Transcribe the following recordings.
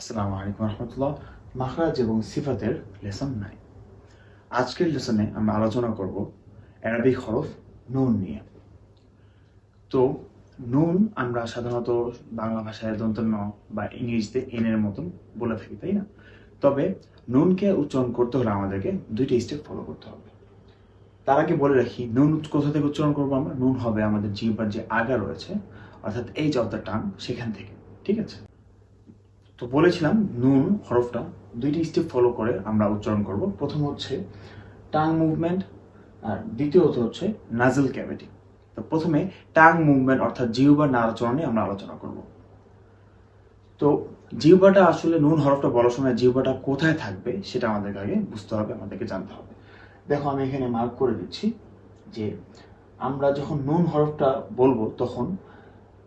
আসসালামু আলাইকুম রহমতুল্লাহ। মাখরাজ এবং সিফাতের লেসন নাই। আজকের লেসনে আমরা আলোচনা করব অ্যারাবিক হরফ নুন নিয়ে। তো নুন আমরা সাধারণত বাংলা ভাষায় দন্তন্য বা ইংরেজিতে এনের মতন বলে থাকি, তাই না? তবে নুনকে উচ্চারণ করতে হলে আমাদেরকে দুইটি স্টেপ ফলো করতে হবে। তার আগে বলে রাখি, নুন কোথা থেকে উচ্চারণ করব আমরা? নুন হবে আমাদের জিহ্বার যে আগা রয়েছে, অর্থাৎ এইচ অফ দ্য টাং সেখান থেকে, ঠিক আছে? তো বলেছিলাম নুন, হরফটা, দুইটি স্টেপ ফলো করে আমরা উচ্চারণ করব। প্রথম হচ্ছে টাং মুভমেন্ট আর দ্বিতীয়ত হচ্ছে নাজল ক্যাভিটি তো প্রথমে টাং মুভমেন্ট অর্থাৎ জিহ্বার নাড়াচড়া নিয়ে আমরা আলোচনা করব। তো জিহ্বাটা আসলে নুন, হরফটা বলার সময় জিহ্বাটা কোথায় থাকবে সেটা আমাদেরকে আগে বুঝতে হবে, আমাদেরকে জানতে হবে। দেখো, আমি এখানে মার্ক করে দিচ্ছি যে আমরা যখন নুন, হরফটা বলব তখন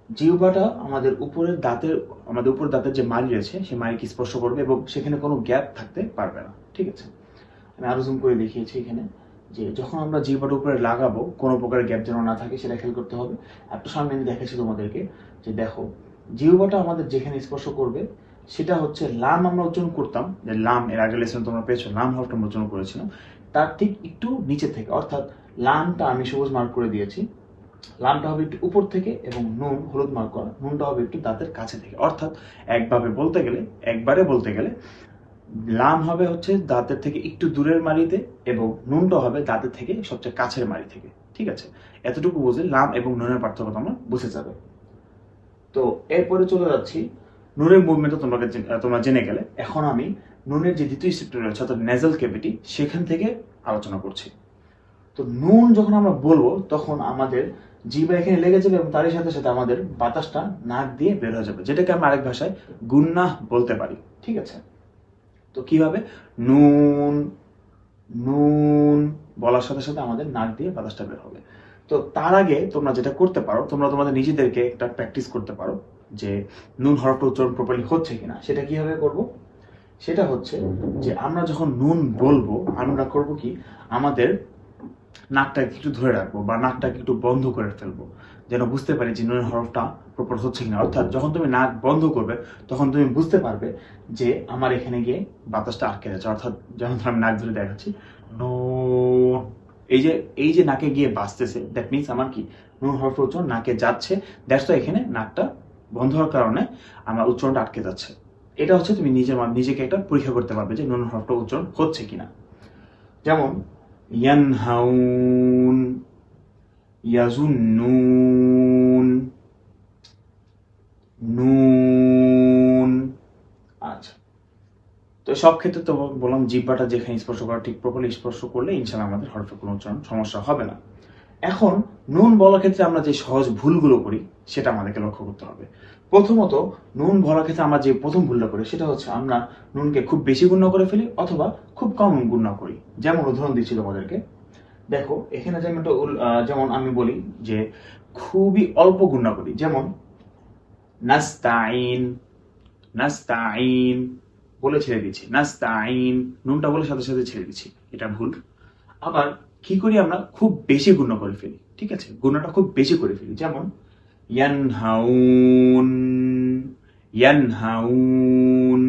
জিহ্বাটা আমাদের উপরের দাঁতের, আমাদের উপরের দাঁতের যে মাড়ি রয়েছে, সেই মাড়িকে স্পর্শ করবে এবং সেখানে কোনো গ্যাপ থাকতে পারবে না। ঠিক আছে? আমি আরও জুম করে দেখিয়েছি এখানে যে যখন আমরা জিহ্বাটা উপরে লাগাবো, কোনো প্রকার গ্যাপ যেন না থাকে, সেটা খেয়াল করতে হবে। একটু সামনে আমি দেখাচ্ছি তোমাদেরকে যে দেখো, জিহ্বাটা আমাদের যেখানে স্পর্শ করবে, সেটা হচ্ছে লাম আমরা উচ্চারণ করতাম, যে লাম, এর আগে লেসন তোমরা পেয়েছ, লাম হরফটা আমরা উচ্চারণ করেছিলাম। তার ঠিক একটু নিচে থেকে, অর্থাৎ লামটা আমি সবুজ মার্ক করে দিয়েছি। লামটা হবে একটু উপর থেকে এবং নুন, হলুদ করা। নুনটা হবে একটু দাঁতের কাছে থেকে। অর্থাৎ একভাবে বলতে গেলে, একবারে বলতে গেলে, লাম হবে হচ্ছে দাঁতের থেকে একটু দূরের মাড়িতে এবং নুনটা হবে দাঁতের থেকে সবচেয়ে কাছের মাড়ি থেকে। ঠিক আছে? এতটুকু বুঝে লাম এবং নুনের পার্থক্য তোমরা বুঝে যাবে। তো এরপরে চলে যাচ্ছি। নুনের মুভমেন্টও তোমাকে তোমরা জেনে গেলে। এখন আমি নুনের যে দ্বিতীয় স্টেপটা রয়েছে, অর্থাৎ নেজাল ক্যাভিটি সেখান থেকে আলোচনা করছি। তো নুন যখন আমরা বলব, তখন আমাদের জিবা এখানে লেগে যাবে এবং তারই সাথে সাথে আমাদের বাতাসটা নাক দিয়ে বের হয়ে যাবে, যেটাকে আমরা আরেক ভাষায় গুন্না বলতে পারি। ঠিক আছে? তো কীভাবে নুন নুন বলার সাথে সাথে আমাদের নাক দিয়ে বাতাসটা বের হবে। তো তার আগে তোমরা যেটা করতে পারো, তোমরা তোমাদের নিজেদেরকে একটা প্র্যাকটিস করতে পারো যে নুন হরফটা উচ্চারণ প্রপারলি হচ্ছে কিনা। সেটা কীভাবে করব? সেটা হচ্ছে যে আমরা যখন নুন বলব, আমরা করব কি? আমাদের নাকটাকে একটু ধরে রাখব বা নাকটাকে একটু বন্ধ করে ফেলব। যেন বুঝতে পারি যে নুনের হরফটা প্রপার হচ্ছে কিনা। অর্থাৎ যখন তুমি নাক বন্ধ করবে, তখন তুমি বুঝতে পারবে যে আমার এখানে গিয়ে বাতাসটা আটকে যাচ্ছে। অর্থাৎ যখন আমি নাক ধরে দেখাচ্ছি, নো এই যে এই যে নাকে গিয়ে বাঁচতেছে দ্যাট মিনস আমার কি? নুন হরফ উচ্চারণ নাকে যাচ্ছে। দ্যাটস তো এখানে নাকটা বন্ধ হওয়ার কারণে আমার উচ্চারণটা আটকে যাচ্ছে। এটা হচ্ছে তুমি নিজের নিজেকে একটা পরীক্ষা করতে পারবে যে নুন হরফটা উচ্চারণ হচ্ছে কিনা। যেমন ينهون يظنون নুন আচ্ছা তো সব ক্ষেত্রে তো বললাম জিব্বাটা যেখানে স্পর্শ করা ঠিক প্রপারলি স্পর্শ করলে ইনশাল্লাহ আমাদের হরফের কোনো উচ্চারণ সমস্যা হবে না এখন নুন বলার ক্ষেত্রে আমরা যে সহজ ভুলগুলো করি, সেটা আমাদেরকে লক্ষ্য করতে হবে। প্রথমত, নুন বলার ক্ষেত্রে আমরা যে প্রথম ভুলটা করি, সেটা হচ্ছে আমরা নুনকে খুব বেশি গুণ্য করে ফেলি অথবা খুব কম গুণ্য করি। যেমন উদাহরণ দিচ্ছি তোমাদেরকে দেখো, এখানে যেমন যেমন আমি বলি যে খুবই অল্প গুণ্য করি। যেমন নাস্তাইন নাস্তাইন বলে ছেড়ে দিচ্ছি। নাস্তাইন নুনটা বলে সাথে সাথে ছেড়ে দিচ্ছি। এটা ভুল। আবার কি করি আমরা? খুব বেশি গুণ করে ফেলি, ঠিক আছে? গুণটা খুব বেশি করে ফেলি। যেমন, ইয়ানহাউন ইয়ানহাউন,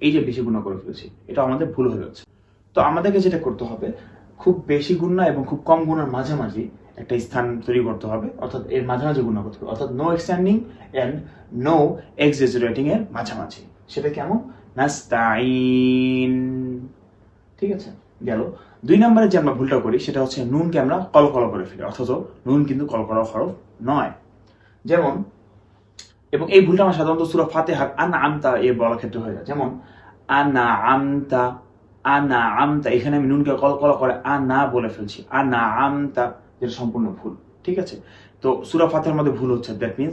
এই যে বেশি গুণ করে ফেলেছি, এটা আমাদের ভুল হয়ে যাচ্ছে। তো আমাদেরকে যেটা করতে হবে, খুব বেশি গুণা এবং খুব কম গুণার মাঝামাঝি একটা স্থান তৈরি করতে হবে, অর্থাৎ এর মাঝামাঝি গুণা করতে হবে, অর্থাৎ no extending and no exaggerating এর মাঝামাঝি। সেটা কেমন? নাস্তাইন ঠিক আছে? গেল। দুই নম্বরে যে আমরা ভুলটা করি, সেটা হচ্ছে নুনকে আমরা কলকলা করে ফেলি অথচ নুন কিন্তু কলকলা হরফ নয়। যেমন, এবং এই ভুলটা আমার সাধারণত সুরা ফাতে হাত আনা আমতা এ বলার ক্ষেত্রে হয়ে যায়। যেমন, আনা আমতা আনা আমতা, এখানে আমি নুনকে কলকলা করে আনা বলে ফেলছি। আনা আমতা, যেটা সম্পূর্ণ ভুল, ঠিক আছে? তো সুরা ফাতের মধ্যে ভুল হচ্ছে দ্যাট মিনস